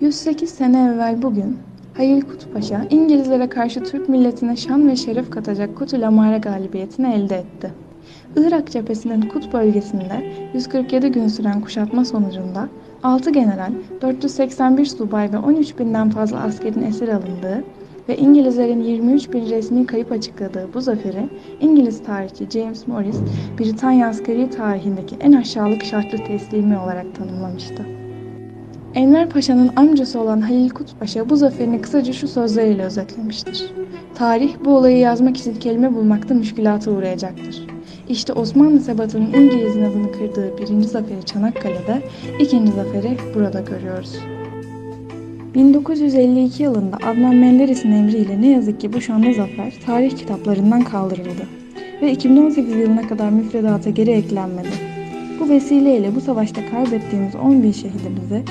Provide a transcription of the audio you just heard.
108 sene evvel bugün Halil Kut Paşa İngilizlere karşı Türk milletine şan ve şeref katacak Kutül galibiyetini elde etti. Irak cephesinin Kut bölgesinde 147 gün süren kuşatma sonucunda 6 general, 481 subay ve 13 binden fazla askerin esir alındığı ve İngilizlerin 23 bin resmi kayıp açıkladığı bu zaferi İngiliz tarihçi James Morris, Britanya askeri tarihindeki en aşağılık şartlı teslimi olarak tanımlamıştı. Enver Paşa'nın amcası olan Halil Kut Paşa bu zaferini kısaca şu sözleriyle özetlemiştir. Tarih bu olayı yazmak için kelime bulmakta müşkülata uğrayacaktır. İşte Osmanlı sebatının İngiliz'in adını kırdığı birinci zaferi Çanakkale'de, ikinci zaferi burada görüyoruz. 1952 yılında Adnan Menderes'in emriyle ne yazık ki bu şanlı zafer tarih kitaplarından kaldırıldı ve 2018 yılına kadar müfredata geri eklenmedi. Bu vesileyle bu savaşta kaybettiğimiz 10 bin şehidimize